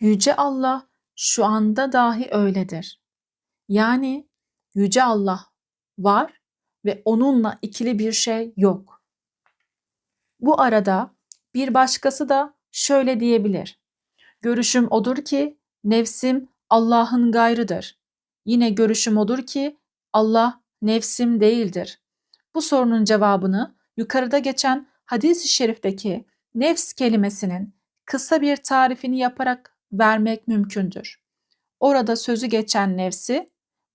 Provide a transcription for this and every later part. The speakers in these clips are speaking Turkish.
Yüce Allah şu anda dahi öyledir. Yani Yüce Allah var ve onunla ikili bir şey yok. Bu arada bir başkası da şöyle diyebilir. Görüşüm odur ki nefsim Allah'ın gayrıdır. Yine görüşüm odur ki Allah nefsim değildir. Bu sorunun cevabını yukarıda geçen hadis-i şerifteki nefs kelimesinin kısa bir tarifini yaparak vermek mümkündür. Orada sözü geçen nefsi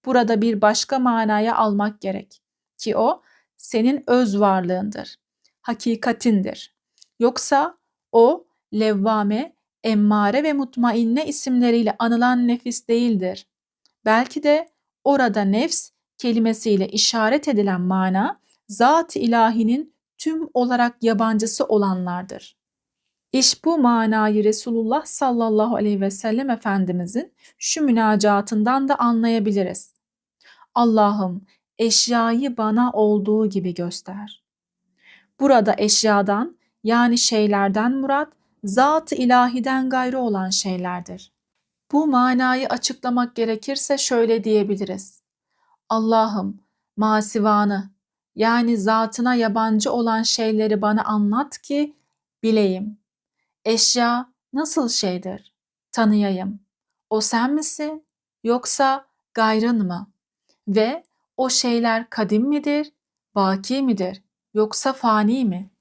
burada bir başka manaya almak gerek ki o senin öz varlığındır, hakikatindir. Yoksa o levvame, emmare ve mutmainne isimleriyle anılan nefis değildir. Belki de orada nefs kelimesiyle işaret edilen mana zat-ı ilahinin tüm olarak yabancısı olanlardır. İş bu manayı Resulullah sallallahu aleyhi ve sellem Efendimizin şu münacatından da anlayabiliriz. Allah'ım eşyayı bana olduğu gibi göster. Burada eşyadan yani şeylerden murat zat-ı ilahiden gayrı olan şeylerdir. Bu manayı açıklamak gerekirse şöyle diyebiliriz. Allah'ım masivanı yani zatına yabancı olan şeyleri bana anlat ki bileyim. Eşya nasıl şeydir? Tanıyayım. O sen misin yoksa gayrın mı? Ve o şeyler kadim midir, baki midir yoksa fani mi?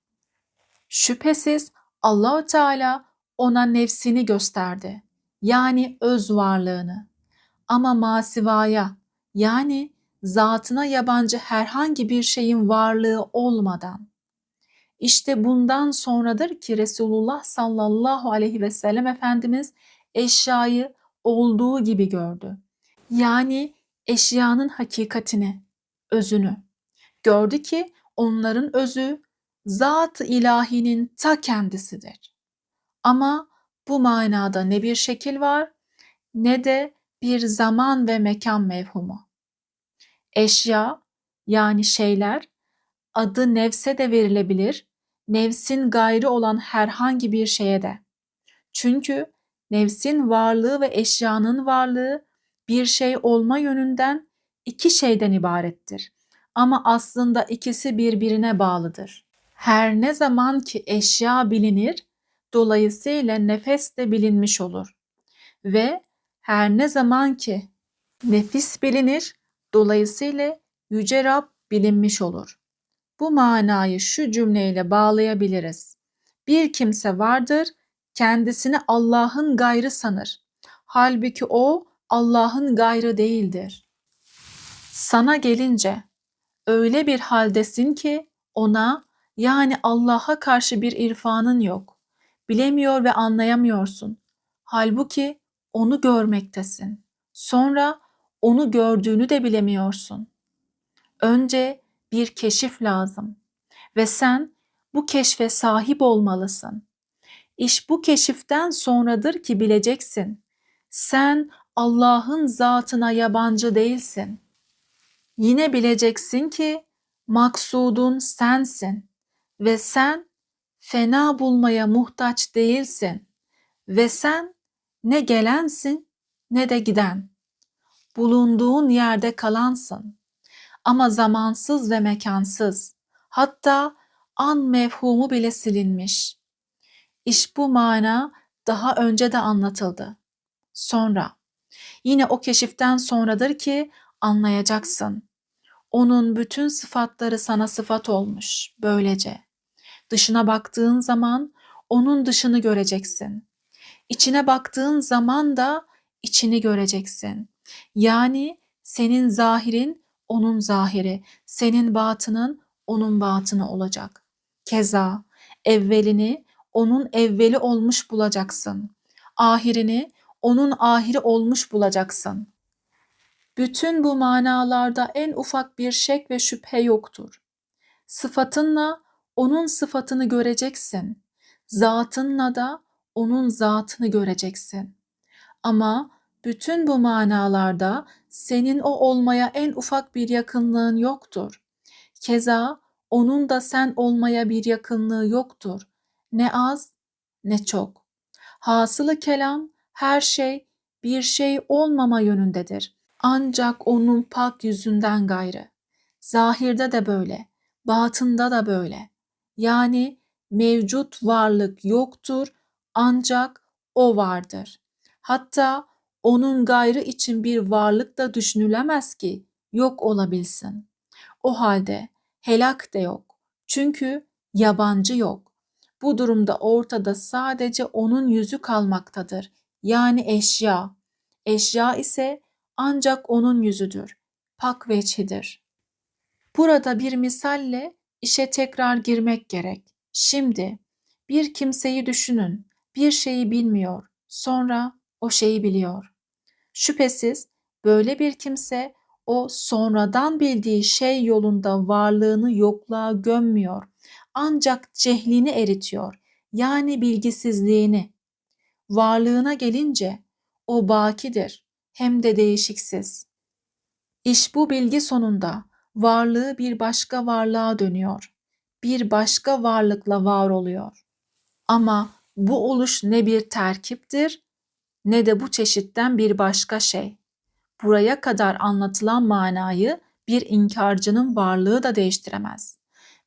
Şüphesiz Allahu Teala ona nefsini gösterdi. Yani öz varlığını. Ama masivaya yani zatına yabancı herhangi bir şeyin varlığı olmadan işte bundan sonradır ki Resulullah sallallahu aleyhi ve sellem Efendimiz eşyayı olduğu gibi gördü. Yani eşyanın hakikatini, özünü. Gördü ki onların özü zat ilahinin ta kendisidir. Ama bu manada ne bir şekil var ne de bir zaman ve mekan mevhumu. Eşya yani şeyler adı nefse de verilebilir, nefsin gayrı olan herhangi bir şeye de. Çünkü nefsin varlığı ve eşyanın varlığı bir şey olma yönünden iki şeyden ibarettir. Ama aslında ikisi birbirine bağlıdır. Her ne zaman ki eşya bilinir, dolayısıyla nefes de bilinmiş olur. Ve her ne zaman ki nefis bilinir, dolayısıyla Yüce Rab bilinmiş olur. Bu manayı şu cümleyle bağlayabiliriz. Bir kimse vardır, kendisini Allah'ın gayrı sanır. Halbuki o Allah'ın gayrı değildir. Sana gelince öyle bir haldesin ki ona yani Allah'a karşı bir irfanın yok. Bilemiyor ve anlayamıyorsun. Halbuki onu görmektesin. Sonra onu gördüğünü de bilemiyorsun. Önce bir keşif lazım ve sen bu keşfe sahip olmalısın. İş bu keşiften sonradır ki bileceksin. Sen Allah'ın zatına yabancı değilsin. Yine bileceksin ki maksudun sensin ve sen fena bulmaya muhtaç değilsin ve sen ne gelensin ne de giden. Bulunduğun yerde kalansın ama zamansız ve mekansız. Hatta an mevhumu bile silinmiş. İş bu mana daha önce de anlatıldı. Sonra, yine o keşiften sonradır ki anlayacaksın. Onun bütün sıfatları sana sıfat olmuş böylece. Dışına baktığın zaman onun dışını göreceksin. İçine baktığın zaman da içini göreceksin. Yani senin zahirin onun zahiri, senin batının onun batını olacak. Keza evvelini onun evveli olmuş bulacaksın. Ahirini onun ahiri olmuş bulacaksın. Bütün bu manalarda en ufak bir şek ve şüphe yoktur. Sıfatınla onun sıfatını göreceksin. Zatınla da onun zatını göreceksin. Ama bütün bu manalarda senin o olmaya en ufak bir yakınlığın yoktur. Keza onun da sen olmaya bir yakınlığı yoktur. Ne az ne çok. Hasılı kelam her şey bir şey olmama yönündedir. Ancak onun pak yüzünden gayrı. Zahirde de böyle, batında da böyle. Yani mevcut varlık yoktur ancak o vardır. Hatta onun gayrı için bir varlık da düşünülemez ki yok olabilsin. O halde helak de yok. Çünkü yabancı yok. Bu durumda ortada sadece onun yüzü kalmaktadır. Yani eşya. Eşya ise ancak onun yüzüdür. Pak veçhidir. Burada bir misalle işe tekrar girmek gerek. Şimdi bir kimseyi düşünün. Bir şeyi bilmiyor. Sonra o şeyi biliyor. Şüphesiz böyle bir kimse o sonradan bildiği şey yolunda varlığını yokluğa gömmüyor. Ancak cehlini eritiyor. Yani bilgisizliğini. Varlığına gelince o bakidir hem de değişiksiz. İş bu bilgi sonunda varlığı bir başka varlığa dönüyor. Bir başka varlıkla var oluyor. Ama bu oluş ne bir terkiptir ne de bu çeşitten bir başka şey. Buraya kadar anlatılan manayı bir inkarcının varlığı da değiştiremez.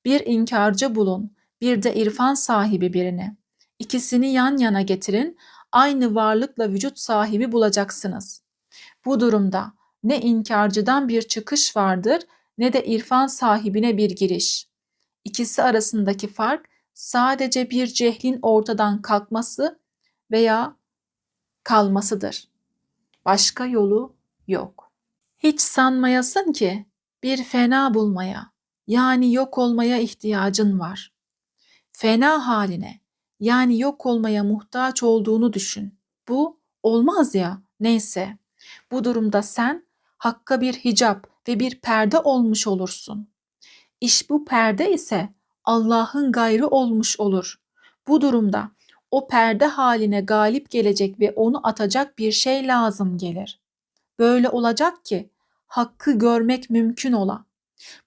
Bir inkarcı bulun, bir de irfan sahibi birini. İkisini yan yana getirin, aynı varlıkla vücut sahibi bulacaksınız. Bu durumda ne inkarcıdan bir çıkış vardır ne de irfan sahibine bir giriş. İkisi arasındaki fark sadece bir cehlin ortadan kalkması veya kalmasıdır. Başka yolu yok. Hiç sanmayasın ki bir fena bulmaya yani yok olmaya ihtiyacın var. Fena haline yani yok olmaya muhtaç olduğunu düşün. Bu olmaz ya neyse. Bu durumda sen hakka bir hicap ve bir perde olmuş olursun. İş bu perde ise Allah'ın gayrı olmuş olur. Bu durumda o perde haline galip gelecek ve onu atacak bir şey lazım gelir. Böyle olacak ki hakkı görmek mümkün ola.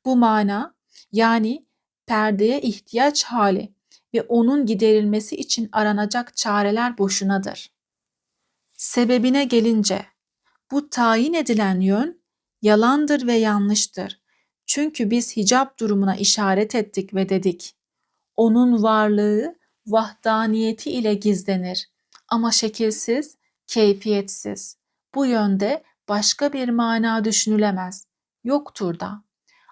Bu mana yani perdeye ihtiyaç hali ve onun giderilmesi için aranacak çareler boşunadır. Sebebine gelince bu tayin edilen yön yalandır ve yanlıştır. Çünkü biz hicap durumuna işaret ettik ve dedik. Onun varlığı vahdaniyeti ile gizlenir ama şekilsiz, keyfiyetsiz. Bu yönde başka bir mana düşünülemez. Yoktur da.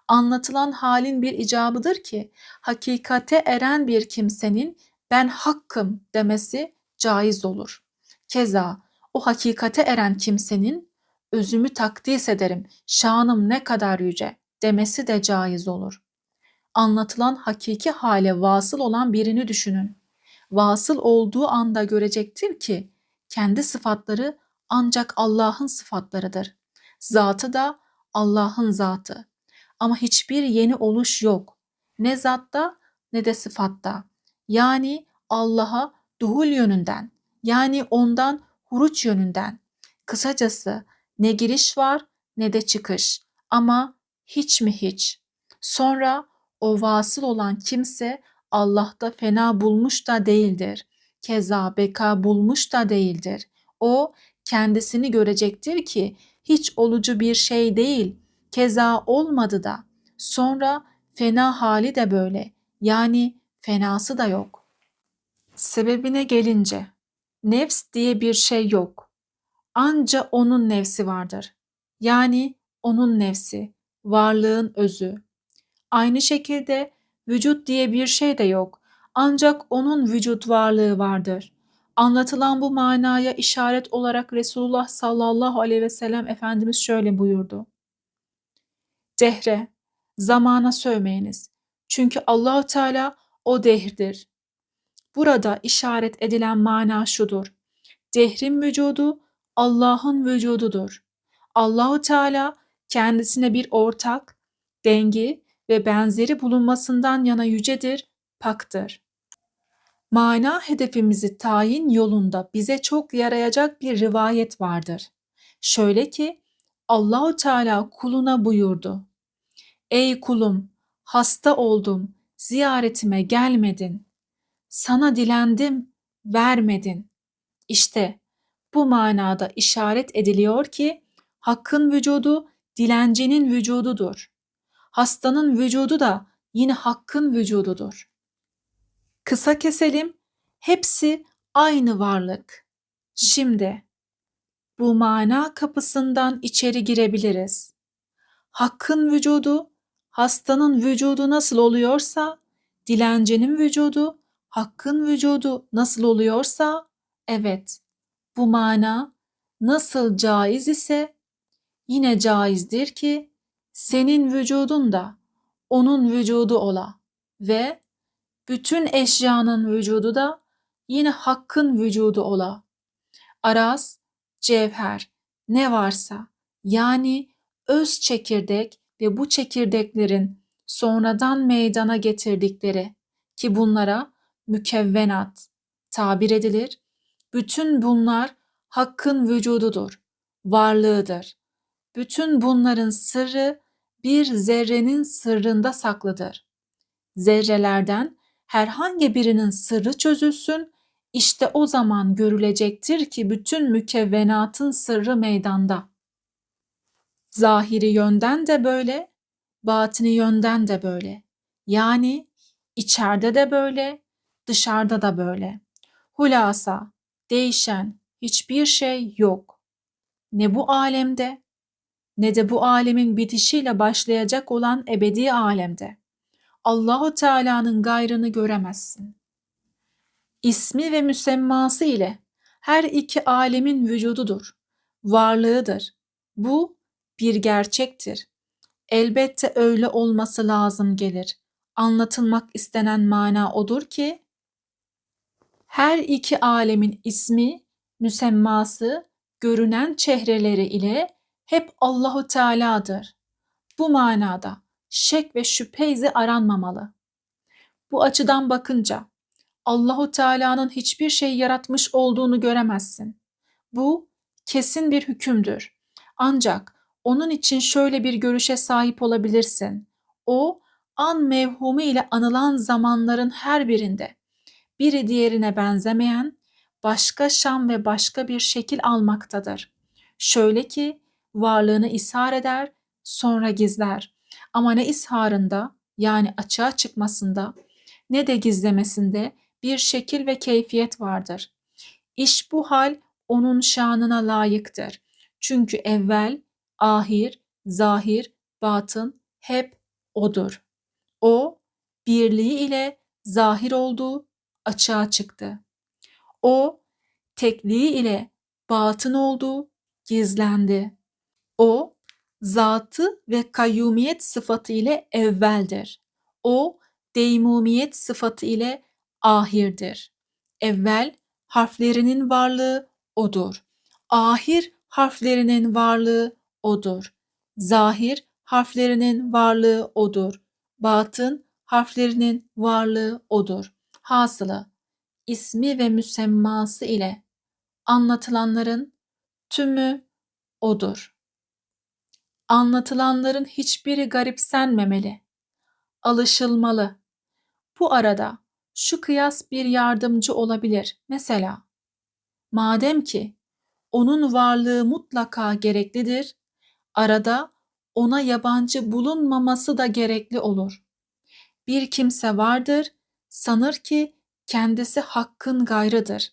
Anlatılan halin bir icabıdır ki hakikate eren bir kimsenin ben hakkım demesi caiz olur. Keza o hakikate eren kimsenin özümü takdis ederim, şanım ne kadar yüce demesi de caiz olur. Anlatılan hakiki hale vasıl olan birini düşünün. Vasıl olduğu anda görecektir ki kendi sıfatları ancak Allah'ın sıfatlarıdır. Zatı da Allah'ın zatı. Ama hiçbir yeni oluş yok. Ne zatta ne de sıfatta. Yani Allah'a duhul yönünden, yani ondan huruç yönünden. Kısacası ne giriş var ne de çıkış. Ama hiç mi hiç. Sonra o vasıl olan kimse Allah'ta fena bulmuş da değildir. Keza beka bulmuş da değildir. O kendisini görecektir ki hiç olucu bir şey değil. Keza olmadı da. Sonra fena hali de böyle. Yani fenası da yok. Sebebine gelince nefs diye bir şey yok. Anca onun nefsi vardır. Yani onun nefsi, varlığın özü. Aynı şekilde vücut diye bir şey de yok. Ancak onun vücut varlığı vardır. Anlatılan bu manaya işaret olarak Resulullah sallallahu aleyhi ve sellem Efendimiz şöyle buyurdu. Dehre, zamana sövmeyiniz. Çünkü Allahu Teala o dehirdir. Burada işaret edilen mana şudur. Dehrin vücudu Allah'ın vücududur. Allahu Teala kendisine bir ortak, dengi ve benzeri bulunmasından yana yücedir, paktır. Mana hedefimizi tayin yolunda bize çok yarayacak bir rivayet vardır. Şöyle ki Allahu Teala kuluna buyurdu. Ey kulum, hasta oldum, ziyaretime gelmedin. Sana dilendim, vermedin. İşte Bu manada işaret ediliyor ki Hakk'ın vücudu dilencinin vücududur. Hastanın vücudu da yine Hakk'ın vücududur. Kısa keselim. Hepsi aynı varlık. Şimdi bu mana kapısından içeri girebiliriz. Hakkın vücudu, hastanın vücudu nasıl oluyorsa, dilencinin vücudu, hakkın vücudu nasıl oluyorsa, evet, bu mana nasıl caiz ise yine caizdir ki senin vücudun da onun vücudu ola ve bütün eşyanın vücudu da yine hakkın vücudu ola. Araz, cevher, ne varsa yani öz çekirdek ve bu çekirdeklerin sonradan meydana getirdikleri ki bunlara mükevvenat tabir edilir. Bütün bunlar hakkın vücududur, varlığıdır. Bütün bunların sırrı bir zerrenin sırrında saklıdır. Zerrelerden herhangi birinin sırrı çözülsün, işte o zaman görülecektir ki bütün mükevvenatın sırrı meydanda. Zahiri yönden de böyle, batini yönden de böyle. Yani içeride de böyle, dışarıda da böyle. Hulasa, değişen hiçbir şey yok. Ne bu alemde ne de bu alemin bitişiyle başlayacak olan ebedi alemde. Allahu Teala'nın gayrını göremezsin. İsmi ve müsemması ile her iki alemin vücududur, varlığıdır. Bu bir gerçektir. Elbette öyle olması lazım gelir. Anlatılmak istenen mana odur ki, her iki alemin ismi, müsemması, görünen çehreleri ile hep Allahu Teala'dır. Bu manada şek ve şüphe izi aranmamalı. Bu açıdan bakınca Allahu Teala'nın hiçbir şey yaratmış olduğunu göremezsin. Bu kesin bir hükümdür. Ancak onun için şöyle bir görüşe sahip olabilirsin. O an mevhumu ile anılan zamanların her birinde biri diğerine benzemeyen başka şan ve başka bir şekil almaktadır. Şöyle ki varlığını ishar eder, sonra gizler. Ama ne isharında yani açığa çıkmasında ne de gizlemesinde bir şekil ve keyfiyet vardır. İş bu hal onun şanına layıktır. Çünkü evvel, ahir, zahir, batın hep odur. O birliği ile zahir oldu, açığa çıktı. O tekliği ile batın oldu, gizlendi. O zatı ve kayyumiyet sıfatı ile evveldir. O deymumiyet sıfatı ile ahirdir. Evvel harflerinin varlığı odur. Ahir harflerinin varlığı odur. Zahir harflerinin varlığı odur. Batın harflerinin varlığı odur. Hasılı ismi ve müsemması ile anlatılanların tümü odur. Anlatılanların hiçbiri garipsenmemeli, alışılmalı. Bu arada şu kıyas bir yardımcı olabilir. Mesela, madem ki onun varlığı mutlaka gereklidir, arada ona yabancı bulunmaması da gerekli olur. Bir kimse vardır, sanır ki kendisi hakkın gayrıdır.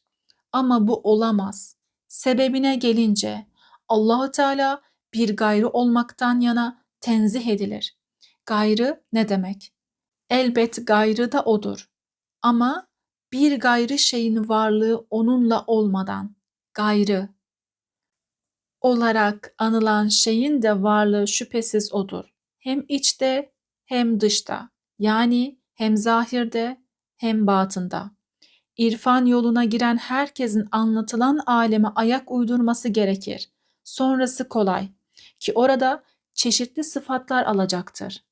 Ama bu olamaz. Sebebine gelince Allahu Teala bir gayrı olmaktan yana tenzih edilir. Gayrı ne demek? Elbet gayrı da odur. Ama bir gayrı şeyin varlığı onunla olmadan gayrı olarak anılan şeyin de varlığı şüphesiz odur. Hem içte hem dışta. Yani hem zahirde hem batında. İrfan yoluna giren herkesin anlatılan aleme ayak uydurması gerekir. Sonrası kolay ki orada çeşitli sıfatlar alacaktır.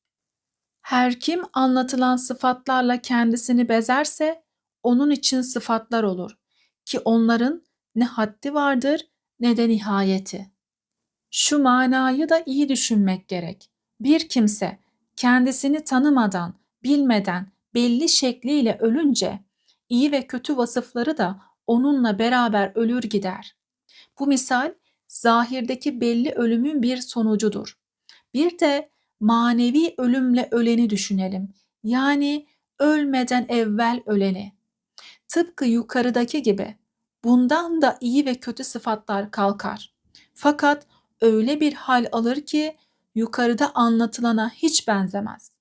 Her kim anlatılan sıfatlarla kendisini bezerse onun için sıfatlar olur ki onların ne haddi vardır ne de nihayeti. Şu manayı da iyi düşünmek gerek. Bir kimse kendisini tanımadan, bilmeden belli şekliyle ölünce iyi ve kötü vasıfları da onunla beraber ölür gider. Bu misal zahirdeki belli ölümün bir sonucudur. Bir de manevi ölümle öleni düşünelim. Yani ölmeden evvel öleni. Tıpkı yukarıdaki gibi bundan da iyi ve kötü sıfatlar kalkar. Fakat öyle bir hal alır ki yukarıda anlatılana hiç benzemez.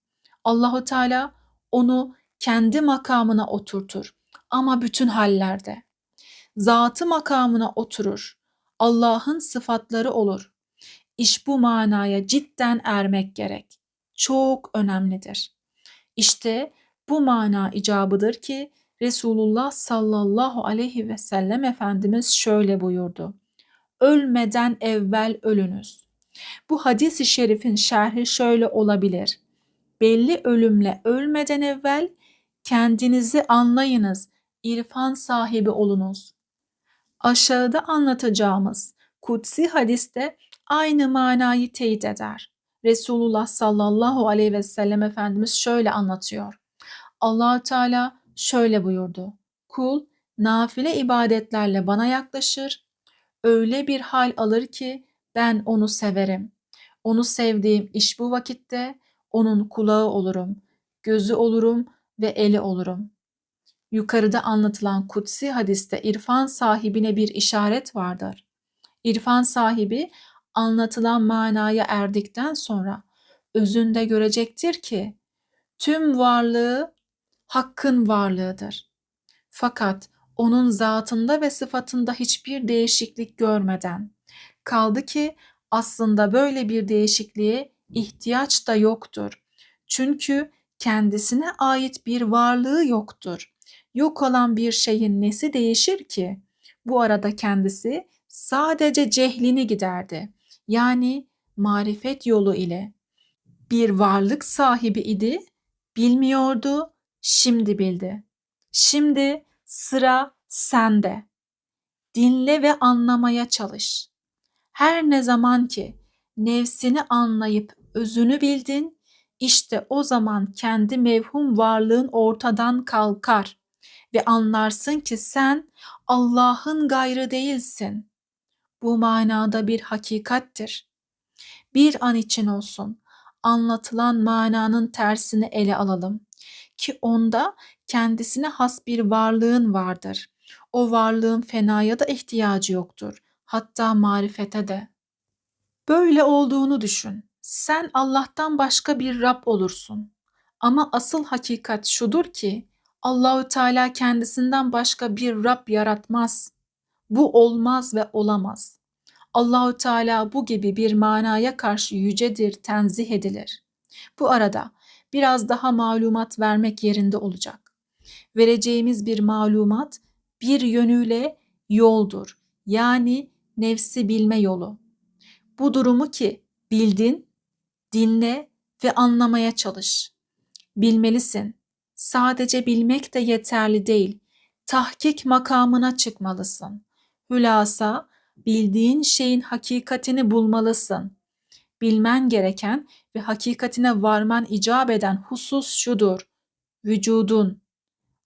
Allahu Teala onu kendi makamına oturtur ama bütün hallerde. Zatı makamına oturur. Allah'ın sıfatları olur. İş bu manaya cidden ermek gerek. Çok önemlidir. İşte bu mana icabıdır ki Resulullah sallallahu aleyhi ve sellem Efendimiz şöyle buyurdu. Ölmeden evvel ölünüz. Bu hadis-i şerifin şerhi şöyle olabilir. Belli ölümle ölmeden evvel kendinizi anlayınız, irfan sahibi olunuz. Aşağıda anlatacağımız kutsi hadiste aynı manayı teyit eder. Resulullah sallallahu aleyhi ve sellem Efendimiz şöyle anlatıyor. allah Teala şöyle buyurdu. Kul nafile ibadetlerle bana yaklaşır, öyle bir hal alır ki ben onu severim. Onu sevdiğim iş bu vakitte onun kulağı olurum, gözü olurum ve eli olurum. Yukarıda anlatılan kutsi hadiste irfan sahibine bir işaret vardır. İrfan sahibi anlatılan manaya erdikten sonra özünde görecektir ki tüm varlığı Hakk'ın varlığıdır. Fakat onun zatında ve sıfatında hiçbir değişiklik görmeden kaldı ki aslında böyle bir değişikliğe ihtiyaç da yoktur. Çünkü kendisine ait bir varlığı yoktur. Yok olan bir şeyin nesi değişir ki? Bu arada kendisi sadece cehlini giderdi. Yani marifet yolu ile bir varlık sahibi idi, bilmiyordu, şimdi bildi. Şimdi sıra sende. Dinle ve anlamaya çalış. Her ne zaman ki nefsini anlayıp özünü bildin, işte o zaman kendi mevhum varlığın ortadan kalkar ve anlarsın ki sen Allah'ın gayrı değilsin. Bu manada bir hakikattir. Bir an için olsun anlatılan mananın tersini ele alalım ki onda kendisine has bir varlığın vardır. O varlığın fenaya da ihtiyacı yoktur. Hatta marifete de. Böyle olduğunu düşün. Sen Allah'tan başka bir Rab olursun. Ama asıl hakikat şudur ki Allahü Teala kendisinden başka bir Rab yaratmaz. Bu olmaz ve olamaz. Allahü Teala bu gibi bir manaya karşı yücedir, tenzih edilir. Bu arada biraz daha malumat vermek yerinde olacak. Vereceğimiz bir malumat bir yönüyle yoldur. Yani nefsi bilme yolu. Bu durumu ki bildin, dinle ve anlamaya çalış. Bilmelisin. Sadece bilmek de yeterli değil. Tahkik makamına çıkmalısın. Hülasa bildiğin şeyin hakikatini bulmalısın. Bilmen gereken ve hakikatine varman icap eden husus şudur. Vücudun,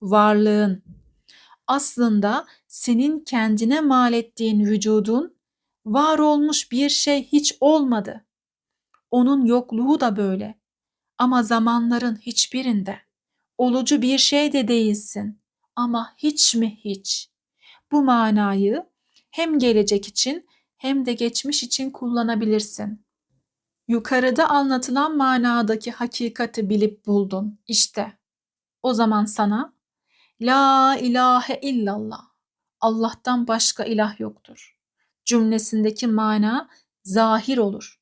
varlığın. Aslında senin kendine mal ettiğin vücudun var olmuş bir şey hiç olmadı. Onun yokluğu da böyle. Ama zamanların hiçbirinde olucu bir şey de değilsin. Ama hiç mi hiç? Bu manayı hem gelecek için hem de geçmiş için kullanabilirsin. Yukarıda anlatılan manadaki hakikati bilip buldun. İşte o zaman sana La ilahe illallah Allah'tan başka ilah yoktur. Cümlesindeki mana zahir olur.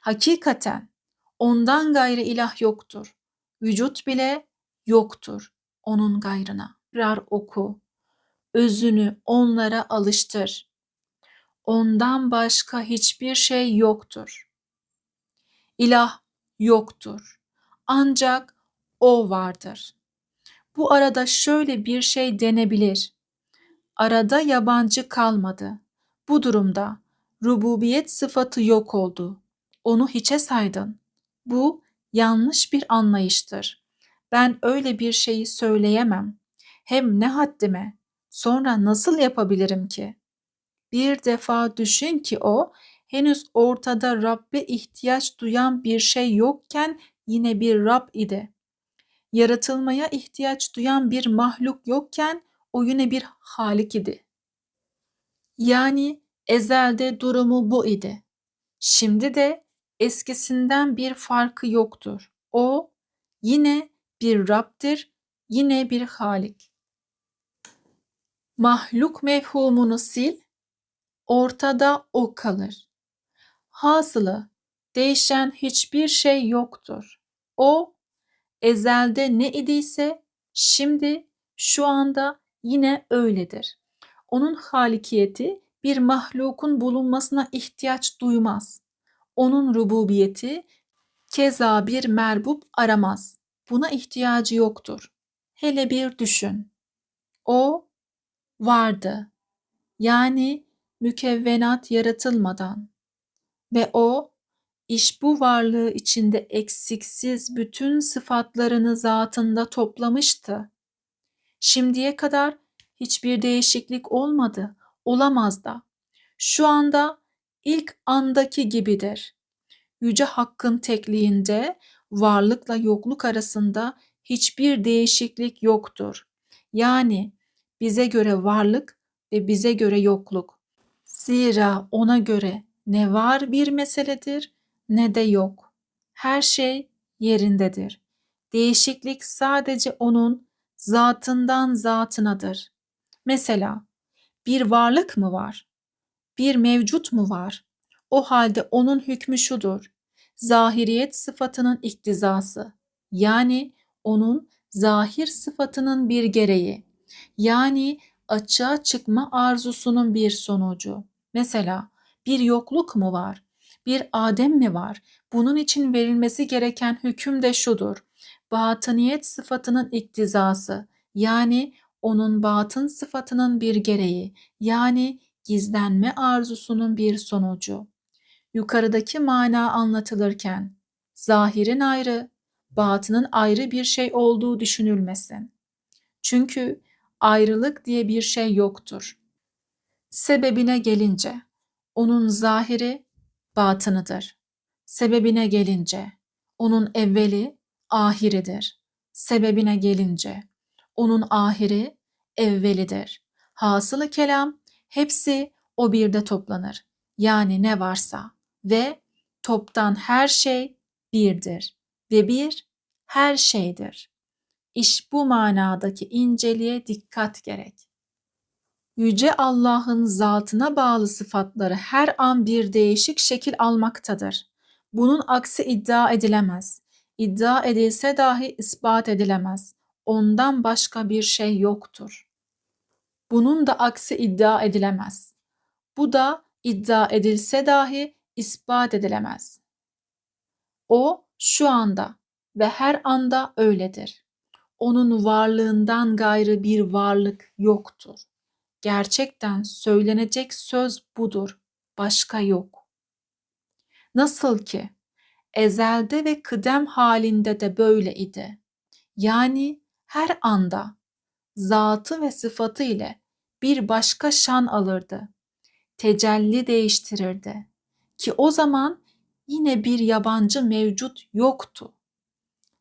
Hakikaten ondan gayrı ilah yoktur. Vücut bile yoktur onun gayrına. Rar oku özünü onlara alıştır. Ondan başka hiçbir şey yoktur. İlah yoktur. Ancak o vardır. Bu arada şöyle bir şey denebilir. Arada yabancı kalmadı. Bu durumda rububiyet sıfatı yok oldu. Onu hiçe saydın. Bu yanlış bir anlayıştır. Ben öyle bir şeyi söyleyemem. Hem ne haddime Sonra nasıl yapabilirim ki? bir defa düşün ki o henüz ortada Rabbe ihtiyaç duyan bir şey yokken yine bir Rab idi. Yaratılmaya ihtiyaç duyan bir mahluk yokken o yine bir Halik idi. Yani ezelde durumu bu idi. Şimdi de eskisinden bir farkı yoktur. O yine bir Rab'dir, yine bir Halik. Mahluk mefhumunu sil, ortada o kalır. Hasılı değişen hiçbir şey yoktur. O ezelde ne idiyse şimdi şu anda yine öyledir. Onun halikiyeti bir mahlukun bulunmasına ihtiyaç duymaz. Onun rububiyeti keza bir merbub aramaz. Buna ihtiyacı yoktur. Hele bir düşün. O vardı. Yani mükevvenat yaratılmadan ve o iş bu varlığı içinde eksiksiz bütün sıfatlarını zatında toplamıştı. Şimdiye kadar hiçbir değişiklik olmadı, olamaz da. Şu anda ilk andaki gibidir. Yüce Hakk'ın tekliğinde varlıkla yokluk arasında hiçbir değişiklik yoktur. Yani bize göre varlık ve bize göre yokluk. Zira ona göre ne var bir meseledir ne de yok. Her şey yerindedir. Değişiklik sadece onun zatından zatınadır. Mesela bir varlık mı var? Bir mevcut mu var? O halde onun hükmü şudur. Zahiriyet sıfatının iktizası. Yani onun zahir sıfatının bir gereği. Yani açığa çıkma arzusunun bir sonucu. Mesela bir yokluk mu var? Bir Adem mi var? Bunun için verilmesi gereken hüküm de şudur. Batıniyet sıfatının iktizası yani onun batın sıfatının bir gereği yani gizlenme arzusunun bir sonucu. Yukarıdaki mana anlatılırken zahirin ayrı, batının ayrı bir şey olduğu düşünülmesin. Çünkü ayrılık diye bir şey yoktur. Sebebine gelince onun zahiri batınıdır. Sebebine gelince onun evveli ahiridir. Sebebine gelince onun ahiri evvelidir. Hasılı kelam hepsi o birde toplanır. Yani ne varsa ve toptan her şey birdir ve bir her şeydir. İş bu manadaki inceliğe dikkat gerek. Yüce Allah'ın zatına bağlı sıfatları her an bir değişik şekil almaktadır. Bunun aksi iddia edilemez. İddia edilse dahi ispat edilemez. Ondan başka bir şey yoktur. Bunun da aksi iddia edilemez. Bu da iddia edilse dahi ispat edilemez. O şu anda ve her anda öyledir. Onun varlığından gayrı bir varlık yoktur. Gerçekten söylenecek söz budur, başka yok. Nasıl ki ezelde ve kıdem halinde de böyle idi. Yani her anda zatı ve sıfatı ile bir başka şan alırdı. Tecelli değiştirirdi. Ki o zaman yine bir yabancı mevcut yoktu.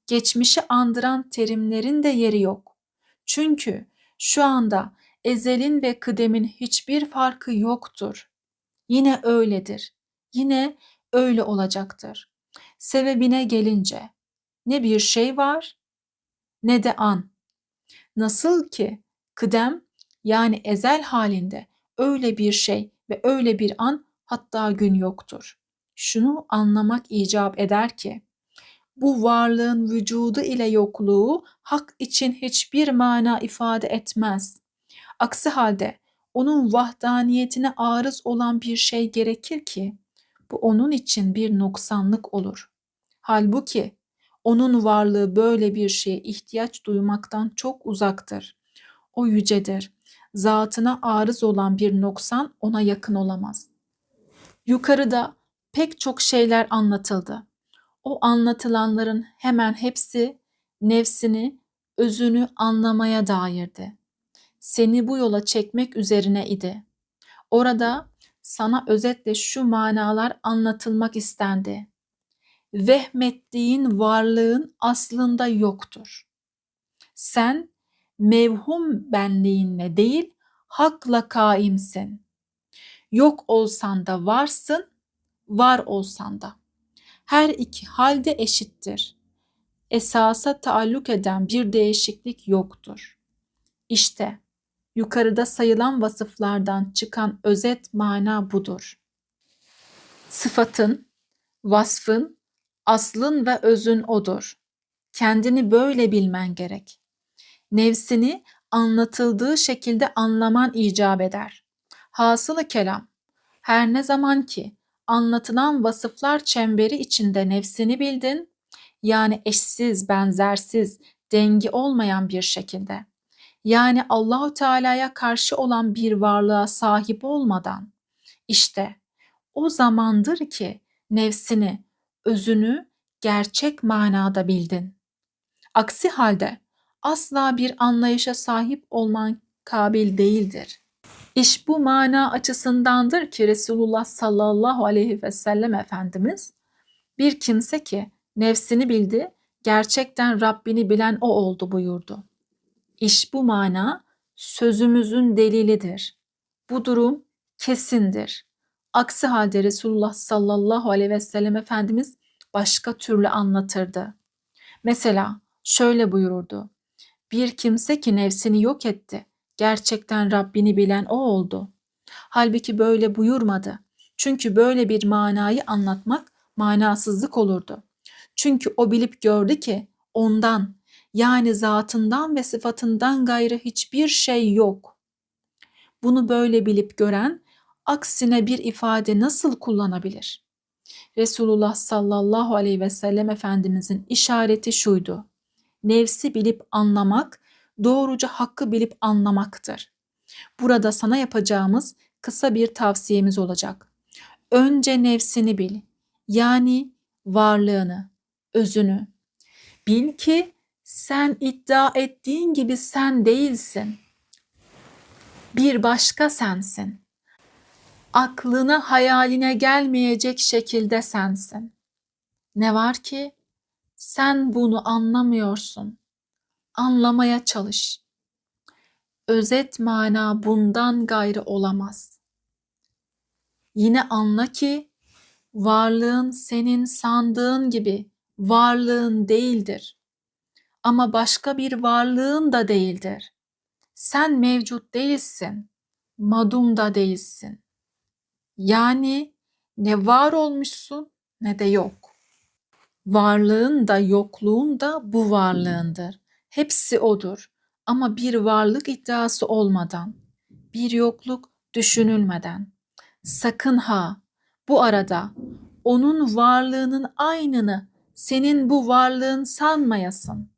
Geçmişi andıran terimlerin de yeri yok. Çünkü şu anda ezelin ve kıdemin hiçbir farkı yoktur. Yine öyledir. Yine öyle olacaktır. Sebebine gelince ne bir şey var ne de an. Nasıl ki kıdem yani ezel halinde öyle bir şey ve öyle bir an hatta gün yoktur. Şunu anlamak icap eder ki bu varlığın vücudu ile yokluğu hak için hiçbir mana ifade etmez. Aksi halde onun vahdaniyetine arız olan bir şey gerekir ki bu onun için bir noksanlık olur. Halbuki onun varlığı böyle bir şeye ihtiyaç duymaktan çok uzaktır. O yücedir. Zatına arız olan bir noksan ona yakın olamaz. Yukarıda pek çok şeyler anlatıldı. O anlatılanların hemen hepsi nefsini, özünü anlamaya dairdi. Seni bu yola çekmek üzerine idi. Orada sana özetle şu manalar anlatılmak istendi. Vehmettiğin varlığın aslında yoktur. Sen mevhum benliğinle değil, hakla kaimsin. Yok olsan da varsın, var olsan da. Her iki halde eşittir. Esasa taalluk eden bir değişiklik yoktur. İşte yukarıda sayılan vasıflardan çıkan özet mana budur. Sıfatın, vasfın, aslın ve özün odur. Kendini böyle bilmen gerek. Nefsini anlatıldığı şekilde anlaman icap eder. Hasılı kelam, her ne zaman ki anlatılan vasıflar çemberi içinde nefsini bildin, yani eşsiz, benzersiz, dengi olmayan bir şekilde yani Allahu Teala'ya karşı olan bir varlığa sahip olmadan işte o zamandır ki nefsini, özünü gerçek manada bildin. Aksi halde asla bir anlayışa sahip olman kabil değildir. İş bu mana açısındandır ki Resulullah sallallahu aleyhi ve sellem Efendimiz bir kimse ki nefsini bildi, gerçekten Rabbini bilen o oldu buyurdu. İş bu mana sözümüzün delilidir. Bu durum kesindir. Aksi halde Resulullah sallallahu aleyhi ve sellem Efendimiz başka türlü anlatırdı. Mesela şöyle buyururdu. Bir kimse ki nefsini yok etti. Gerçekten Rabbini bilen o oldu. Halbuki böyle buyurmadı. Çünkü böyle bir manayı anlatmak manasızlık olurdu. Çünkü o bilip gördü ki ondan yani zatından ve sıfatından gayrı hiçbir şey yok. Bunu böyle bilip gören aksine bir ifade nasıl kullanabilir? Resulullah sallallahu aleyhi ve sellem Efendimizin işareti şuydu. Nefsi bilip anlamak, doğruca hakkı bilip anlamaktır. Burada sana yapacağımız kısa bir tavsiyemiz olacak. Önce nefsini bil. Yani varlığını, özünü. Bil ki sen iddia ettiğin gibi sen değilsin. Bir başka sensin. Aklına hayaline gelmeyecek şekilde sensin. Ne var ki sen bunu anlamıyorsun. Anlamaya çalış. Özet mana bundan gayrı olamaz. Yine anla ki varlığın senin sandığın gibi varlığın değildir ama başka bir varlığın da değildir. Sen mevcut değilsin, madum da değilsin. Yani ne var olmuşsun ne de yok. Varlığın da yokluğun da bu varlığındır. Hepsi odur. Ama bir varlık iddiası olmadan, bir yokluk düşünülmeden. Sakın ha bu arada onun varlığının aynını senin bu varlığın sanmayasın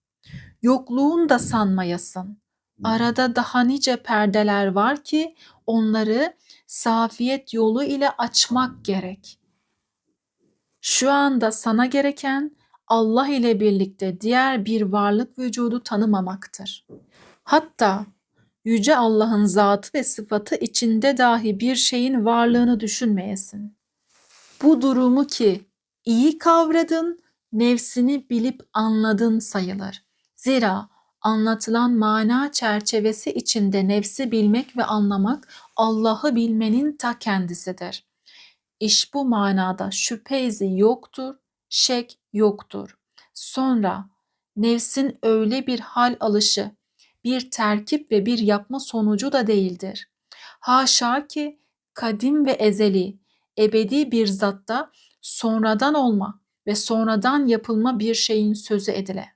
yokluğun da sanmayasın. Arada daha nice perdeler var ki onları safiyet yolu ile açmak gerek. Şu anda sana gereken Allah ile birlikte diğer bir varlık vücudu tanımamaktır. Hatta yüce Allah'ın zatı ve sıfatı içinde dahi bir şeyin varlığını düşünmeyesin. Bu durumu ki iyi kavradın, nefsini bilip anladın sayılır. Zira anlatılan mana çerçevesi içinde nefsi bilmek ve anlamak Allah'ı bilmenin ta kendisidir. İş bu manada şüpheyzi yoktur, şek yoktur. Sonra nefsin öyle bir hal alışı, bir terkip ve bir yapma sonucu da değildir. Haşa ki kadim ve ezeli, ebedi bir zatta sonradan olma ve sonradan yapılma bir şeyin sözü edile.